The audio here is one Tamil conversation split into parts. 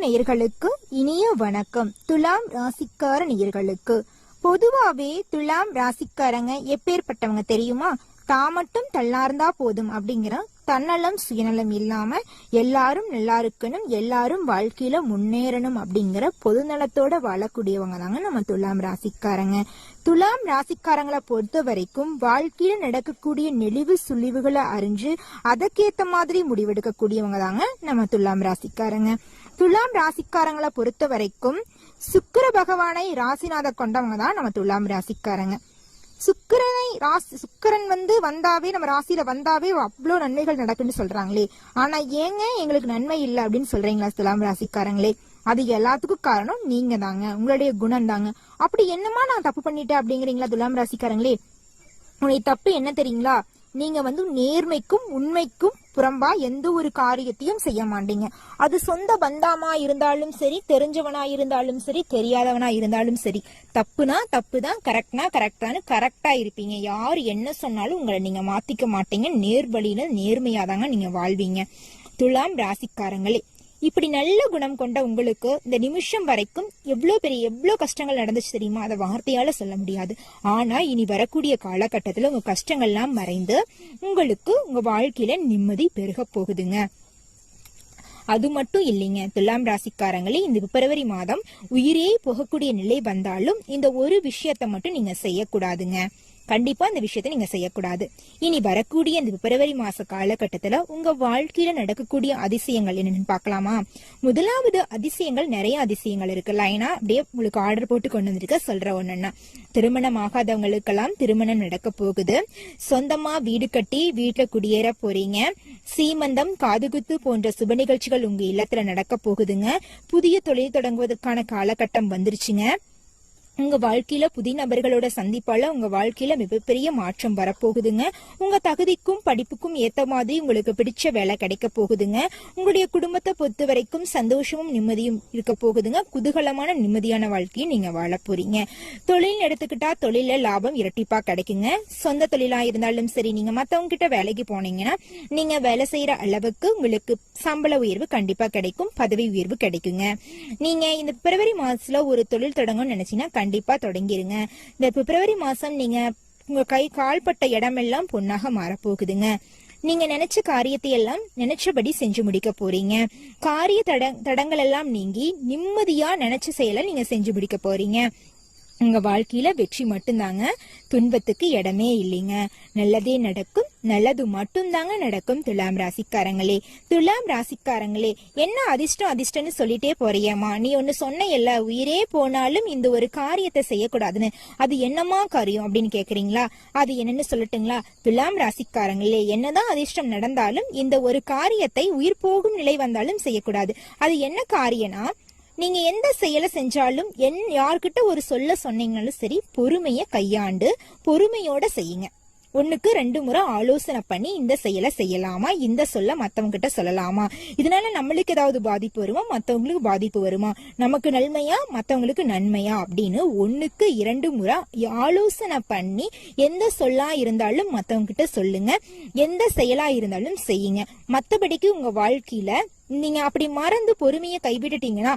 நேயர்களுக்கு இனிய வணக்கம். துலாம் ராசிக்கார நேயர்களுக்கு. பொதுவாவே துலாம் ராசிக்காரங்க எப்பேற்பட்டவங்க தெரியுமா? தான் மட்டும் தள்ளார்ந்தா போதும் அப்படிங்கிற தன்னலம் சுயநலம் இல்லாம எல்லாரும் நல்லா இருக்கணும் எல்லாரும் வாழ்க்கையில முன்னேறணும் அப்படிங்கிற பொதுநலத்தோட வாழக்கூடியவங்க தாங்க நம்ம துலாம் ராசிக்காரங்க. துலாம் ராசிக்காரங்களை பொறுத்த வரைக்கும் வாழ்க்கையில நடக்கக்கூடிய நெளிவு சுழிவுகளை அறிஞ்சு அதற்கேத்த மாதிரி முடிவெடுக்கக்கூடியவங்க தாங்க நம்ம துலாம் ராசிக்காரங்க. துலாம் ராசிக்காரங்களை பொறுத்த வரைக்கும் சுக்கிர பகவானை ராசிநாத கொண்டவங்க தான் நம்ம துலாம் ராசிக்காரங்க. சுக்கிரனை ராசி சுக்கிரன் வந்து வந்தாவே நம்ம ராசியில வந்தாவே அவ்வளோ நன்மைகள் நடக்குன்னு சொல்றாங்களே. ஆனா ஏங்க எங்களுக்கு நன்மை இல்லை அப்படின்னு சொல்றீங்களா துலாம் ராசிக்காரங்களே? அது எல்லாத்துக்கும் காரணம் நீங்க தாங்க உங்களுடைய குணம் தாங்க. அப்படி என்னமா நான் தப்பு பண்ணிட்டேன் அப்படிங்கிறீங்களா துலாம் ராசிக்காரங்களே? உங்களுடைய தப்பு என்ன தெரியுங்களா? நீங்க வந்து நேர்மைக்கும் உண்மைக்கும் புறம்பா எந்த ஒரு காரியத்தையும் செய்ய மாட்டீங்க. அது சொந்த பந்தாமா இருந்தாலும் சரி தெரிஞ்சவனா இருந்தாலும் சரி தெரியாதவனா இருந்தாலும் சரி. தப்புனா தப்பு தான் கரெக்ட்னா கரெக்டானு கரெக்டா இருப்பீங்க. யார் என்ன சொன்னாலும் உங்களை நீங்க மாத்திக்க மாட்டீங்க. நேர்வழியில நேர்மையாதாங்க நீங்க வாழ்வீங்க. துலாம் ராசிக்காரங்களே இப்படி நல்ல குணம் கொண்ட உங்களுக்கு இந்த நிமிஷம் வரைக்கும் எவ்வளோ பெரிய எவ்வளோ கஷ்டங்கள் நடந்துச்சு தெரியுமா? அதை வார்த்தையால சொல்ல முடியாது. ஆனா இனி வரக்கூடிய காலகட்டத்தில் உங்க கஷ்டங்கள்லாம் மறைந்து உங்களுக்கு உங்க வாழ்க்கையில நிம்மதி பெருக போகுதுங்க. அது மட்டும் இல்லைங்க. துலாம் ராசிக்காரங்களே இந்த பிப்ரவரி மாதம் உயிரே போகக்கூடிய நிலை வந்தாலும் இந்த ஒரு விஷயத்த மட்டும் நீங்க செய்யக்கூடாதுங்க. கண்டிப்பா இந்த விஷயத்தை நீங்க செய்யக்கூடாது. இனி வரக்கூடிய இந்த பிப்ரவரி மாச காலகட்டத்துல உங்க வாழ்க்கையில நடக்கக்கூடிய அதிசயங்கள் என்னன்னு பார்க்கலாமா? முதலாவது அதிசயங்கள் நிறைய அதிசயங்கள் இருக்கு. லைனா அப்படியே உங்களுக்கு ஆர்டர் போட்டு கொண்டு வந்திருக்க சொல்ற ஒண்ணுன்னா. திருமணம் ஆகாதவங்களுக்கெல்லாம் திருமணம் நடக்க போகுது. சொந்தமா வீடு கட்டி வீட்டுல குடியேற போறீங்க. சீமந்தம் காதுகுத்து போன்ற சுப நிகழ்ச்சிகள் உங்க இல்லத்துல நடக்க போகுதுங்க. புதிய தொழில் தொடங்குவதற்கான காலகட்டம் வந்துருச்சுங்க. உங்க வாழ்க்கையில புதிய நபர்களோட சந்திப்பால உங்க வாழ்க்கையில மிகப்பெரிய மாற்றம் வரப்போகுதுங்க. உங்க தகுதிக்கும் படிப்புக்கும் ஏத்த மாதிரி உங்களுக்கு பிடிச்ச வேலை கிடைக்க போகுதுங்க. உங்களுடைய குடும்பத்தை பொறுத்த வரைக்கும் சந்தோஷமும் நிம்மதியும் இருக்க போகுதுங்க. குதூகலமான நிம்மதியான வாழ்க்கையை நீங்க வாழ போறீங்க. தொழில் எடுத்துக்கிட்டா தொழில லாபம் இரட்டிப்பா கிடைக்குங்க. சொந்த தொழிலா இருந்தாலும் சரி நீங்க மத்தவங்க கிட்ட வேலைக்கு போனீங்கன்னா நீங்க வேலை செய்யற அளவுக்கு உங்களுக்கு சம்பள உயர்வு கண்டிப்பா கிடைக்கும் பதவி உயர்வு கிடைக்குங்க. நீங்க இந்த பிப்ரவரி மாசத்துல ஒரு தொழில் தொடங்கணும்னு நினைச்சீங்கன்னா கண்டிப்பாக தொடங்கிருங்க. இந்த பிப்ரவரி மாதம் நீங்கள் உங்கள் கை கால்பட்ட இடமெல்லாம் பொன்னாக மாறப்போகுதுங்க. நீங்க நினைச்ச காரியத்தை எல்லாம் நினைச்சபடி செஞ்சு முடிக்க போறீங்க. காரிய தட தடங்கள் எல்லாம் நீங்கி நிம்மதியா நினைச்ச செயலை நீங்க செஞ்சு முடிக்க போறீங்க. உங்க வாழ்க்கையில வெற்றி மட்டும்தாங்க துன்பத்துக்கு இடமே இல்லைங்க. நல்லதே நடக்கும் நல்லது மட்டும்தாங்க நடக்கும் துலாம் ராசிக்காரங்களே. துலாம் ராசிக்காரங்களே என்ன அதிர்ஷ்டம் அதிர்ஷ்டம்னு சொல்லிட்டே போறியம்மா. நீ ஒன்னு சொன்ன எல்லா உயிரே போனாலும் இந்த ஒரு காரியத்தை செய்யக்கூடாதுன்னு. அது என்னமா காரியம் அப்படின்னு கேக்குறீங்களா? அது என்னன்னு சொல்லட்டுங்களா? துலாம் ராசிக்காரங்களே என்னதான் அதிர்ஷ்டம் நடந்தாலும் இந்த ஒரு காரியத்தை உயிர் போகும் நிலை வந்தாலும் செய்யக்கூடாது. அது என்ன காரியம்னா நீங்க எந்த செயலை செஞ்சாலும் என் யார்கிட்ட ஒரு சொல்ல சொன்னீங்கனாலும் சரி பொறுமைய கையாண்டு பொறுமையோட செய்யுங்க. ஒண்ணுக்கு ரெண்டு முறை ஆலோசனை பண்ணி இந்த செயலை செய்யலாமா? இந்த சொல்ல மற்றவங்க கிட்ட சொல்லலாமா? இதனால நம்மளுக்கு ஏதாவது பாதிப்பு வருமா? மத்தவங்களுக்கு பாதிப்பு வருமா? நமக்கு நன்மையா? மத்தவங்களுக்கு நன்மையா? அப்படின்னு ஒண்ணுக்கு இரண்டு முறை ஆலோசனை பண்ணி எந்த சொல்லா இருந்தாலும் மத்தவங்க கிட்ட சொல்லுங்க. எந்த செயலா இருந்தாலும் செய்யுங்க. மத்தபடிக்கு உங்க வாழ்க்கையில நீங்க அப்படி மறந்து பொறுமையை கைவிட்டுட்டீங்கன்னா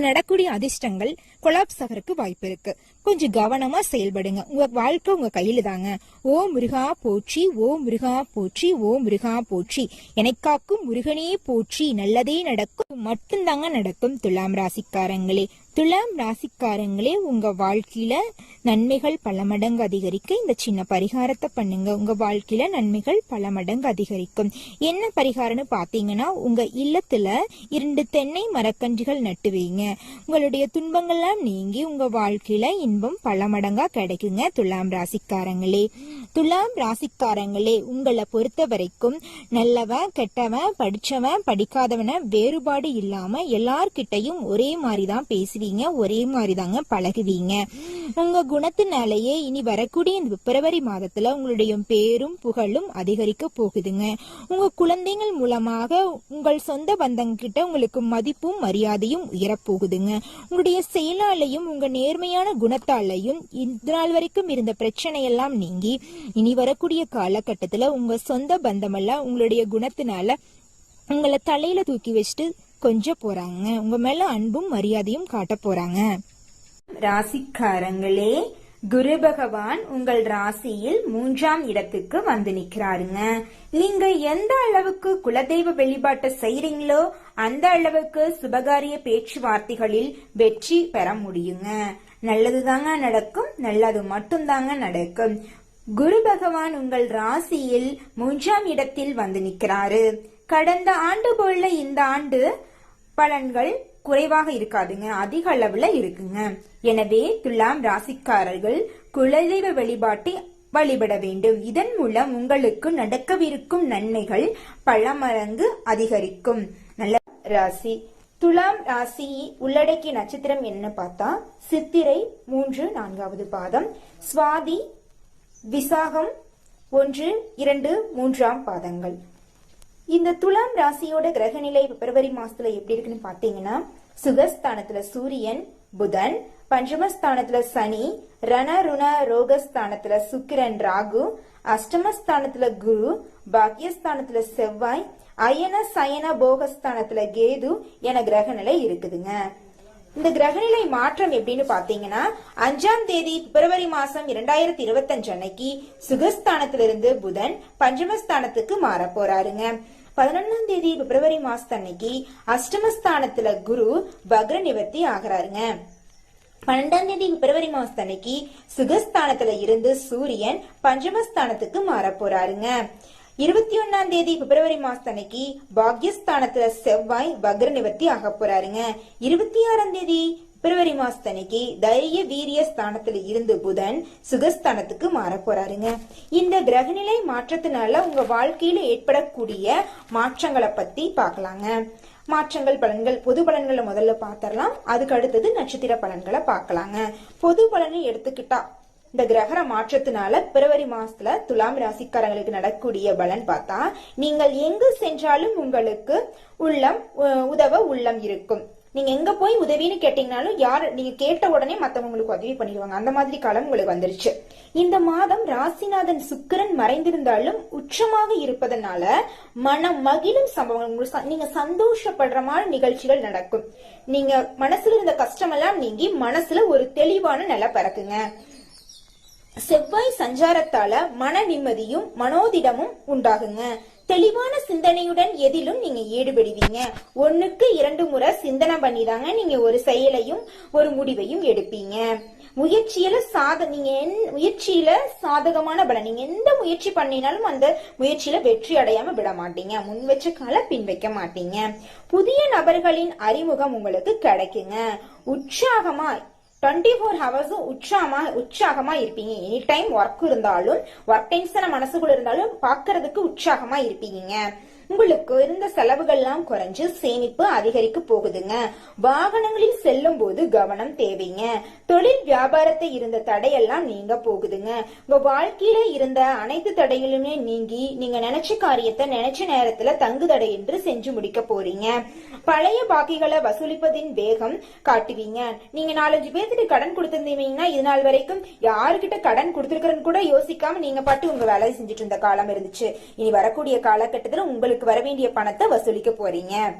நடக்கூடிய அதிர்ஷ்டங்கள் கொலாப்ஸ் ஆகிறதுக்கு வாய்ப்பு இருக்கு. கொஞ்சம் கவனமா செயல்படுங்க. உங்க வாழ்க்கை உங்க கையில தாங்க. ஓ முருகா போற்றி ஓ முருகா போற்றி ஓ முருகா போற்றி. எனக்காக்கும் முருகனே போற்றி. நல்லதே நடக்கும். மட்டும்தாங்க நடக்கும் துலாம் ராசிக்காரங்களே. துலாம் ராசிக்காரங்களே உங்க வாழ்க்கையில நன்மைகள் பல மடங்கு அதிகரிக்க இந்த சின்ன பரிகாரத்தை பண்ணுங்க. உங்க வாழ்க்கையில நன்மைகள் பல மடங்கு அதிகரிக்கும். என்ன பரிகாரம்னு பாத்தீங்கன்னா உங்க இல்லத்துல இரண்டு தென்னை மரக்கன்றுகள் நட்டு வைங்க. உங்களுடைய துன்பங்கள்லாம் நீங்கி உங்க வாழ்க்கையில இன்பம் பல மடங்கா கிடைக்குங்க துலாம் ராசிக்காரங்களே. துலாம் ராசிக்காரங்களே உங்களை பொறுத்த வரைக்கும் நல்லவன் கெட்டவன் படிச்சவன் படிக்காதவன வேறுபாடு இல்லாம எல்லார்கிட்டையும் ஒரே மாதிரி தான் பேசுவீங்க. ஒரே மாதிரி தாங்க பழகுவீங்க. உங்க குணத்தினாலேயே இனி வரக்கூடிய இந்த பிப்ரவரி மாதத்துல உங்களுடைய பேரும் புகழும் அதிகரிக்க போகுதுங்க. உங்க குழந்தைகள் மூலமாக உங்கள் சொந்த பந்தங்க கிட்ட உங்களுக்கு மதிப்பும் மரியாதையும் உயரப்போகுதுங்க. உங்களுடைய செயலாலையும் உங்க நேர்மையான குணத்தாலையும் இந்நாள் நாள் வரைக்கும் இருந்த பிரச்சனையெல்லாம் நீங்கி இனி வரக்கூடிய காலகட்டத்துல உங்க சொந்த பந்தமெல்லாம் உங்களுடைய குணத்தினால உங்களை தலையில தூக்கி வச்சுட்டு கொஞ்ச போறாங்க. உங்க மேல அன்பும் மரியாதையும் காட்ட போறாங்க. ராசிக்காரங்களே குரு பகவான் உங்கள் ராசியில் மூன்றாம் இடத்துக்கு வந்து நிக்கிறாருங்க. நீங்க எந்த அளவுக்கு குலதெய்வ வழிபாட்டை செய்றீங்களோ அந்த அளவுக்கு சுபகாரிய பேச்சுவார்த்தைகளில் வெற்றி பெற முடியுங்க. நல்லதுதாங்க நடக்கும் நல்லது மட்டும்தாங்க நடக்கும். குரு பகவான் உங்கள் ராசியில் மூன்றாம் இடத்தில் வந்து நிக்கிறாரு. கடந்த ஆண்டு போல இந்த ஆண்டு பலன்கள் குறைவாக இருக்காதுங்க. அதிக அளவுல இருக்குங்க. எனவே துலாம் ராசிக்காரர்கள் குலதெய்வ வழிபாட்டை வழிபட வேண்டும். இதன் மூலம் உங்களுக்கு நடக்கவிருக்கும் நன்மைகள் பல மடங்கு அதிகரிக்கும். நல்ல ராசி. துலாம் ராசி உள்ளடக்கிய நட்சத்திரம் என்ன பார்த்தா? சித்திரை மூன்று நான்காவது பாதம். சுவாதி விசாகம் ஒன்று இரண்டு மூன்றாம் பாதங்கள். இந்த துலாம் ராசியோட கிரகநிலை பிப்ரவரி மாசத்துல எப்படி இருக்குன்னு பாத்தீங்கன்னா சுகஸ்தானத்துல சூரியன் புதன் பஞ்சமஸ்தானத்துல சனி ரண ருண ரோகஸ்தானத்துல சுக்கிரன் ராகு அஷ்டமஸ்தானத்துல குரு பாக்கியஸ்தானத்துல செவ்வாய் அயன சயன போகஸ்தானத்துல கேது என கிரகநிலை இருக்குதுங்க. இந்த கிரகநிலை மாற்றம் எப்படின்னு பாத்தீங்கன்னா அஞ்சாம் தேதி பிப்ரவரி மாசம் இரண்டாயிரத்தி இருபத்தஞ்சு அன்னைக்கு சுகஸ்தானத்திலிருந்து புதன் பஞ்சமஸ்தானத்துக்கு மாற போறாருங்க பதினொன்னாம் தேதி பிப்ரவரி மாசத்து அன்னைக்கு அஷ்டமஸ்தானத்துல குரு பக்ர நிவர்த்தி ஆகிறாருங்க. பன்னெண்டாம் தேதி பிப்ரவரி மாசத்து அன்னைக்கு சுகஸ்தானத்துல இருந்து சூரியன் பஞ்சமஸ்தானத்துக்கு மாற போறாருங்க இருபத்தி ஒன்னாம் தேதி பிப்ரவரி மாசத்து அன்னைக்கு பாக்யஸ்தானத்துல செவ்வாய் பக்ர நிவர்த்தி ஆக போறாருங்க இருபத்தி ஆறாம் தேதி பிப்ரவரி மாசத்தனைக்கு அன்னைக்கு தைரிய வீரிய ஸ்தானத்துல இருந்து புதன் சுகஸ்தானத்துக்கு மாற போறாருங்க. இந்த கிரகநிலை மாற்றத்தினால உங்க வாழ்க்கையில ஏற்படக்கூடிய மாற்றங்களை பத்தி பார்க்கலாங்க. மாற்றங்கள் பலன்கள் பொது பலன்களை முதல்ல பார்த்தரலாம் அதுக்கு அடுத்தது நட்சத்திர பலன்களை பார்க்கலாங்க. பொது பலனை எடுத்துக்கிட்டா இந்த கிரகர மாற்றத்தினால பிப்ரவரி மாசத்துல துலாம் ராசிக்காரங்களுக்கு நடக்கக்கூடிய பலன் பார்த்தா நீங்கள் எங்கு சென்றாலும் உங்களுக்கு உள்ளம் உ- உதவ உள்ளம் இருக்கும். நீங்க எங்க போய் உதவின்னு கேட்டீங்கனாலும் யார் நீங்க கேட்ட உடனே மத்தவங்களுக்கு உதவி பண்ணிடுவாங்க. அந்த மாதிரி காலம் உங்களுக்கு வந்துருச்சு. இந்த மாதம் ராசிநாதன் சுக்கிரன் மறைந்திருந்தாலும் உச்சமாக இருப்பதனால மனம் மகிழும் சம்பவங்கள் ச- நீங்க சந்தோஷப்படுற மாதிரி நிகழ்ச்சிகள் நடக்கும். நீங்க மனசுல இருந்த கஷ்டமெல்லாம் நீங்கி மனசுல ஒரு தெளிவான நிலை பிறக்குங்க. செவ்வாய் சஞ்சாரத்தால மன நிம்மதியும் மனோதிடமும் உண்டாகுங்க. தெளிவான சிந்தனையுடன் எதிலும் நீங்க ஈடுபடுவீங்க. ஒண்ணுக்கு இரண்டு முறை சிந்தனை பண்ணிதாங்க நீங்க ஒரு செயலையும் ஒரு முடிவையும் எடுப்பீங்க. முயற்சியில சாத நீங்க என்- முயற்சியில சாதகமான பலன். நீங்க எந்த முயற்சி பண்ணினாலும் அந்த முயற்சியில வெற்றி அடையாம விட மாட்டீங்க. முன் வச்ச கால பின் வைக்க மாட்டீங்க. புதிய நபர்களின் அறிமுகம் உங்களுக்கு கிடைக்குங்க. உற்சாகமா டுவெண்ட்டி ஃபோர் ஹவர்ஸும் உற்சாகமா உற்சாகமா இருப்பீங்க. எனி டைம் ஒர்க் இருந்தாலும் ஒர்க் டென்ஷன மனசுக்குள்ள இருந்தாலும் பாக்குறதுக்கு உற்சாகமா இருப்பீங்க. உங்களுக்கு இருந்த செலவுகள்லாம் குறைஞ்சு சேமிப்பு அதிகரிக்க போகுதுங்க. வாகனங்களில் செல்லும் போது கவனம் தேவைங்க. தொழில் வியாபாரத்தை இருந்த தடையெல்லாம் நீங்க போகுதுங்க. உங்க வாழ்க்கையில இருந்த அனைத்து தடைகளுமே நீங்கி நீங்க நினைச்ச காரியத்தை நினைச்ச நேரத்துல தங்கு என்று செஞ்சு முடிக்க போறீங்க. பழைய பாக்கிகளை வசூலிப்பதின் வேகம் காட்டுவீங்க. நீங்க நாலஞ்சு பேர்த்துக்கு கடன் கொடுத்திருந்தீங்கன்னா இது நாள் வரைக்கும் யாருக்கிட்ட கடன் கொடுத்திருக்கிறன்னு கூட யோசிக்காம நீங்க பாட்டு உங்க வேலையை செஞ்சுட்டு இருந்த காலம் இருந்துச்சு. இனி வரக்கூடிய காலகட்டத்துல உங்களுக்கு வர வேண்டிய பணத்தை வசூலிக்க போறீங்க.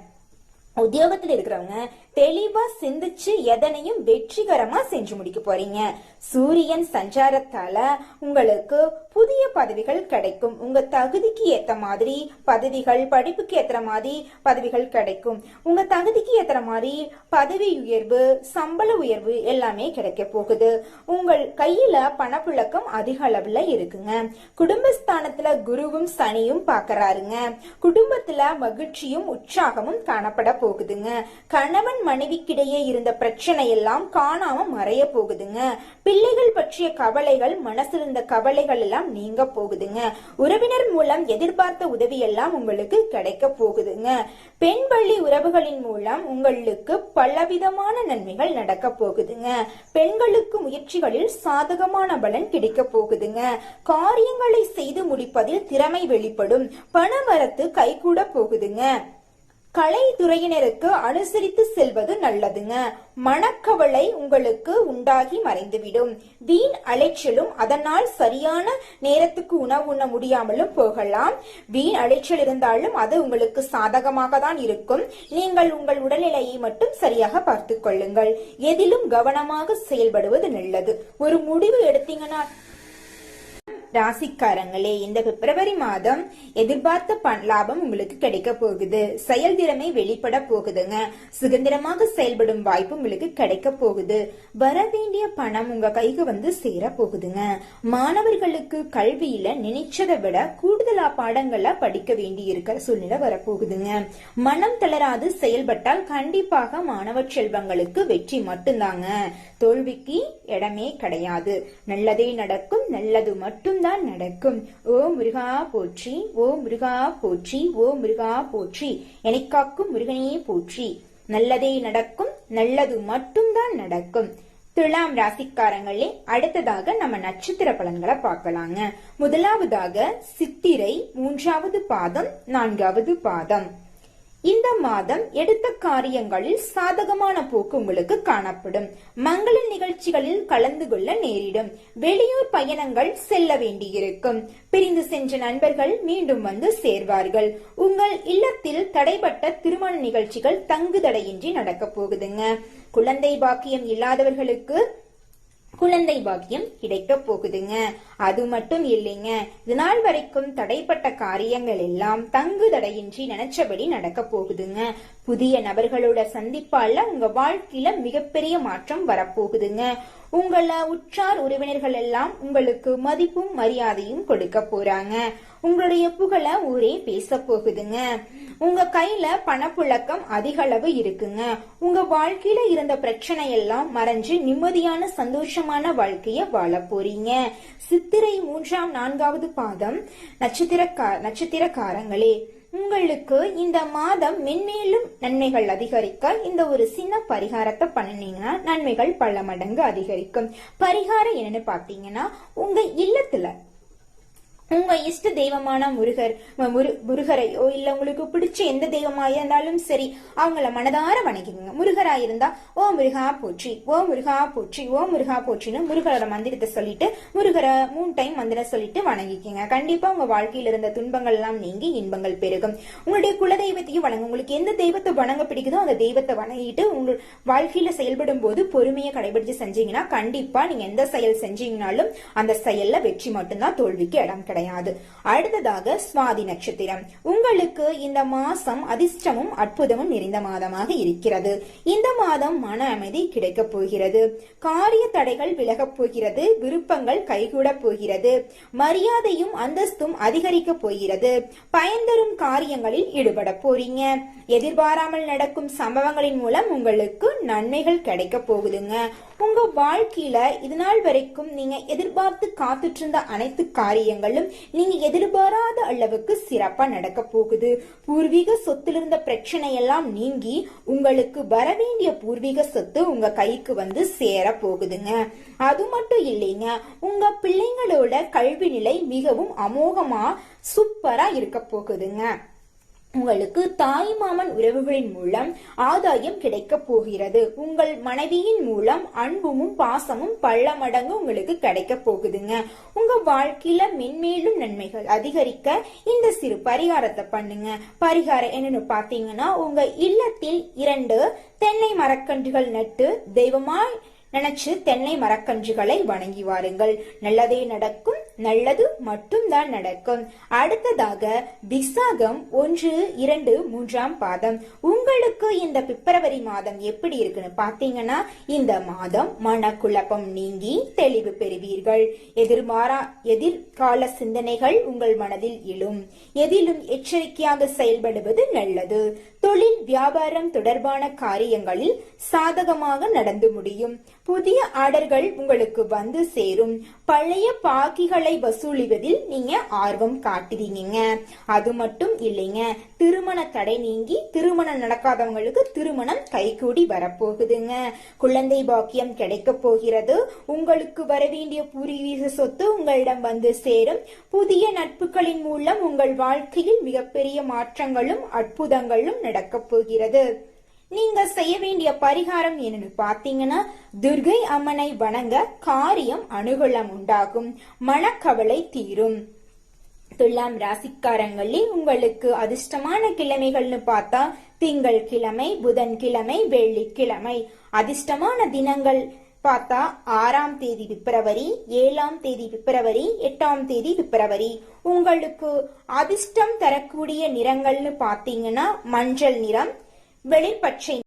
உத்தியோகத்தில் இருக்கிறவங்க தெளிவா சிந்திச்சு எதனையும் வெற்றிகரமா செஞ்சு முடிக்க போறீங்க. சூரியன் சஞ்சாரத்தால உங்களுக்கு புதிய பதவிகள் கிடைக்கும். உங்க தகுதிக்கு ஏத்த மாதிரி பதவிகள் படிப்புக்கு ஏத்த மாதிரி பதவிகள் கிடைக்கும். உங்க தகுதிக்கு ஏத்த மாதிரி பதவி உயர்வு சம்பள உயர்வு எல்லாமே கிடைக்க போகுது. உங்கள் கையில பணப்புழக்கம் அதிக அளவுல இருக்குங்க. குடும்பஸ்தானத்துல குருவும் சனியும் பாக்குறாருங்க. குடும்பத்துல மகிழ்ச்சியும் உற்சாகமும் காணப்பட போகுதுங்க. கணவன் மனைவிக்கிடையே இருந்த பிரச்சனை எல்லாம் காணாம மறைய போகுதுங்க. பிள்ளைகள் பற்றிய கவலைகள் மனசுல இருந்த கவலைகள் எல்லாம் நீங்க போகுதுங்க. உறவினர் மூலம் எதிர்பார்த்த உதவி எல்லாம் உங்களுக்கு கிடைக்க போகுதுங்க. பெண் வழி உறவுகளின் மூலம் உங்களுக்கு பலவிதமான நன்மைகள் நடக்க போகுதுங்க. பெண்களுக்கு முயற்சிகளில் சாதகமான பலன் கிடைக்க போகுதுங்க. காரியங்களை செய்து முடிப்பதில் திறமை வெளிப்படும். பணவரத்து கைகூட போகுதுங்க. கலைத்துறையினருக்கு அனுசரித்து செல்வது நல்லதுங்க. மனக்கவலை உங்களுக்கு உண்டாகி மறைந்துவிடும். வீண் அலைச்சலும் அதனால் சரியான நேரத்துக்கு உணவு உண்ண முடியாமலும் போகலாம். வீண் அலைச்சல் இருந்தாலும் அது உங்களுக்கு சாதகமாக தான் இருக்கும். நீங்கள் உங்கள் உடல்நிலையை மட்டும் சரியாக பார்த்துக் கொள்ளுங்கள். எதிலும் கவனமாக செயல்படுவது நல்லது. ஒரு முடிவு எடுத்தீங்கன்னா ராசிக்காரங்களே இந்த பிப்ரவரி மாதம் எதிர்பார்த்த பண லாபம் உங்களுக்கு கிடைக்க போகுது. செயல்திறமை வெளிப்பட போகுதுங்க. சுதந்திரமாக செயல்படும் வாய்ப்பு உங்களுக்கு கிடைக்க போகுது. வர வேண்டிய பணம் உங்க கைக்கு வந்து சேர போகுதுங்க. மாணவர்களுக்கு கல்வியில நினைச்சதை விட கூடுதலா பாடங்கள படிக்க வேண்டி இருக்கிற சூழ்நிலை வரப்போகுதுங்க. மனம் தளராது செயல்பட்டால் கண்டிப்பாக மாணவ செல்வங்களுக்கு வெற்றி மட்டும்தாங்க. தோல்விக்கு இடமே கிடையாது. நல்லதே நடக்கும் நல்லது மட்டும் மட்டும்தான் நடக்கும். ஓ முருகா போற்றி ஓ முருகா போற்றி ஓ முருகா போற்றி. என்னை காக்கும் முருகனே போற்றி. நல்லதே நடக்கும் நல்லது மட்டும்தான் நடக்கும். துலாம் ராசிக்காரங்களே அடுத்ததாக நம்ம நட்சத்திர பலன்களை பார்க்கலாங்க. முதலாவதாக சித்திரை மூன்றாவது பாதம் நான்காவது பாதம். இந்த மாதம் எடுத்த காரியங்களில் சாதகமான போக்கு உங்களுக்கு காணப்படும். மங்கள நிகழ்ச்சிகளில் கலந்து கொள்ள நேரிடும். வெளியூர் பயணங்கள் செல்ல வேண்டியிருக்கும். பிரிந்து சென்ற நண்பர்கள் மீண்டும் வந்து சேர்வார்கள். உங்கள் இல்லத்தில் தடைப்பட்ட திருமண நிகழ்ச்சிகள் தங்குதடையின்றி நடக்கப் போகுதுங்க. குழந்தை பாக்கியம் இல்லாதவர்களுக்கு குழந்தை பாக்கியம் கிடைக்க போகுதுங்க. அது மட்டும் இல்லைங்க. இது நாள் வரைக்கும் தடைப்பட்ட காரியங்கள் எல்லாம் தங்கு தடையின்றி நினைச்சபடி நடக்க போகுதுங்க. புதிய நபர்களோட சந்திப்பால உங்க வாழ்க்கையில மிகப்பெரிய மாற்றம் வரப்போகுதுங்க. உங்கள உற்றார் உறவினர்கள் எல்லாம் உங்களுக்கு மதிப்பும் மரியாதையும் கொடுக்க போறாங்க. உங்களுடைய புகழ ஊரே பேச போகுதுங்க. உங்க கையில பணப்புழக்கம் அதிக அளவு இருக்குங்க. உங்க வாழ்க்கையில இருந்த பிரச்சனை எல்லாம் மறைஞ்சு நிம்மதியான சந்தோஷமான வாழ்க்கைய வாழ போறீங்க. சித்திரை மூன்றாம் நான்காவது பாதம் நட்சத்திர நட்சத்திரக்காரங்களே உங்களுக்கு இந்த மாதம் மென்மேலும் நன்மைகள் அதிகரிக்க இந்த ஒரு சின்ன பரிகாரத்தை பண்ணினீங்கன்னா நன்மைகள் பல மடங்கு அதிகரிக்கும். பரிகாரம் என்னன்னு பாத்தீங்கன்னா உங்க இல்லத்துல உங்க இஷ்ட தெய்வமான முருகர் முருகரையோ இல்ல உங்களுக்கு பிடிச்ச எந்த தெய்வமா இருந்தாலும் சரி அவங்கள மனதார வணங்கிக்கோங்க. முருகரா இருந்தா ஓ முருகா போற்றி ஓ முருகா போற்றி ஓ முருகா போற்றின்னு முருகரோட மந்திரத்தை சொல்லிட்டு முருகரை மூணு டைம் மந்திரம் சொல்லிட்டு வணங்கிக்கோங்க. கண்டிப்பா உங்க வாழ்க்கையில இருந்த துன்பங்கள் எல்லாம் நீங்கி இன்பங்கள் பெருகும். உங்களுடைய குலதெய்வத்தையும் வணங்க. உங்களுக்கு எந்த தெய்வத்தை வணங்க பிடிக்குதோ அந்த தெய்வத்தை வணங்கிட்டு உங்க வாழ்க்கையில செயல்படும் போது பொறுமையை கடைபிடிச்சு செஞ்சீங்கன்னா கண்டிப்பா நீங்க எந்த செயல் செஞ்சீங்கனாலும் அந்த செயல்ல வெற்றி மட்டும்தான் தோல்விக்கு இடம் கிடையாது அடுத்ததாக சுவாதி நட்சத்திரம். உங்களுக்கு இந்த மாசம் அதிர்ஷ்டமும் அற்புதமும் நிறைந்த மாதமாக இருக்கிறது. இந்த மாதம் மன அமைதி கிடைக்கப் போகிறது. காரிய தடைகள் விலகப் போகிறது. விருப்பங்கள் கைகூட போகிறது. மரியாதையும் அந்தஸ்தும் அதிகரிக்கப் போகிறது. பயன்தரும் காரியங்களில் ஈடுபட போறீங்க. எதிர்பாராமல் நடக்கும் சம்பவங்களின் மூலம் உங்களுக்கு நன்மைகள் கிடைக்க போகுதுங்க. உங்க வாழ்க்கையில இது நாள் வரைக்கும் நீங்க எதிர்பார்த்து காத்துட்டு இருந்த அனைத்து காரியங்களும் நீங்க எதிர்பாராத அளவுக்கு சிறப்பா நடக்க போகுது. பூர்வீக சொத்துல இருந்த பிரச்சனை எல்லாம் நீங்கி உங்களுக்கு வர வேண்டிய பூர்வீக சொத்து உங்க கைக்கு வந்து சேர போகுதுங்க. அது மட்டும் இல்லைங்க உங்க பிள்ளைங்களோட கல்வி நிலை மிகவும் அமோகமா சூப்பரா இருக்க போகுதுங்க. உங்களுக்கு தாய் மாமன் உறவுகளின் மூலம் ஆதாயம் கிடைக்க போகிறது. உங்கள் மனைவியின் மூலம் அன்பும் பாசமும் பல மடங்கு உங்களுக்கு கிடைக்க போகுதுங்க. உங்க வாழ்க்கையில மென்மேலும் நன்மைகள் அதிகரிக்க இந்த சிறு பரிகாரத்தை பண்ணுங்க. பரிகாரம் என்னன்னு பாத்தீங்கன்னா உங்க இல்லத்தில் இரண்டு தென்னை மரக்கன்றுகள் நட்டு தெய்வமாய் நினைச்சு தென்னை மரக்கன்றுகளை வணங்கி வாருங்கள். நல்லதே நடக்கும். நல்லது மட்டும்தான் நடக்கும். அடுத்ததாக விசாகம் ஒன்று இரண்டு மூன்றாம் பாதம். உங்களுக்கு இந்த பிப்ரவரி மாதம் எப்படி இருக்குன்னு பாத்தீங்கன்னா இந்த மாதம் மனக்குழப்பம் நீங்கி தெளிவு பெறுவீர்கள். எதிர்மாறா எதிர்கால சிந்தனைகள் உங்கள் மனதில் எழும். எதிலும் எச்சரிக்கையாக செயல்படுவது நல்லது. தொழில் வியாபாரம் தொடர்பான காரியங்களில் சாதகமாக நடந்து முடியும். புதிய ஆர்டர்கள் உங்களுக்கு வந்து சேரும். பழைய பாக்கிகள் வசூலிவதில் நீங்க ஆர்வம் காட்டுவீங்க அது மட்டும் இல்லைங்க. திருமண தடை நீங்கி திருமணம் நடக்காதவங்களுக்கு திருமணம் கைகூடி வரப்போகுதுங்க. குழந்தை பாக்கியம் கிடைக்க போகிறது. உங்களுக்கு வரவேண்டிய பூர்வீக சொத்து உங்களிடம் வந்து சேரும். புதிய நட்புகளின் மூலம் உங்கள் வாழ்க்கையில் மிகப்பெரிய மாற்றங்களும் அற்புதங்களும் நடக்கப் போகிறது. நீங்க செய்ய வேண்டிய பரிகாரம் என்னன்னு பாத்தீங்கன்னா துர்கை அம்மனை வணங்க காரியம் அனுகூலம் உண்டாகும். மனக்கவலை தீரும். துலாம் ராசிக்காரங்களில் உங்களுக்கு அதிர்ஷ்டமான கிழமைகள்னு பார்த்தா திங்கள் கிழமை புதன் கிழமை வெள்ளிக்கிழமை. அதிர்ஷ்டமான தினங்கள் பார்த்தா ஆறாம் தேதி பிப்ரவரி ஏழாம் தேதி பிப்ரவரி எட்டாம் தேதி பிப்ரவரி. உங்களுக்கு அதிர்ஷ்டம் தரக்கூடிய நிறங்கள்னு பார்த்தீங்கன்னா மஞ்சள் நிறம் வெளிர்பச்சை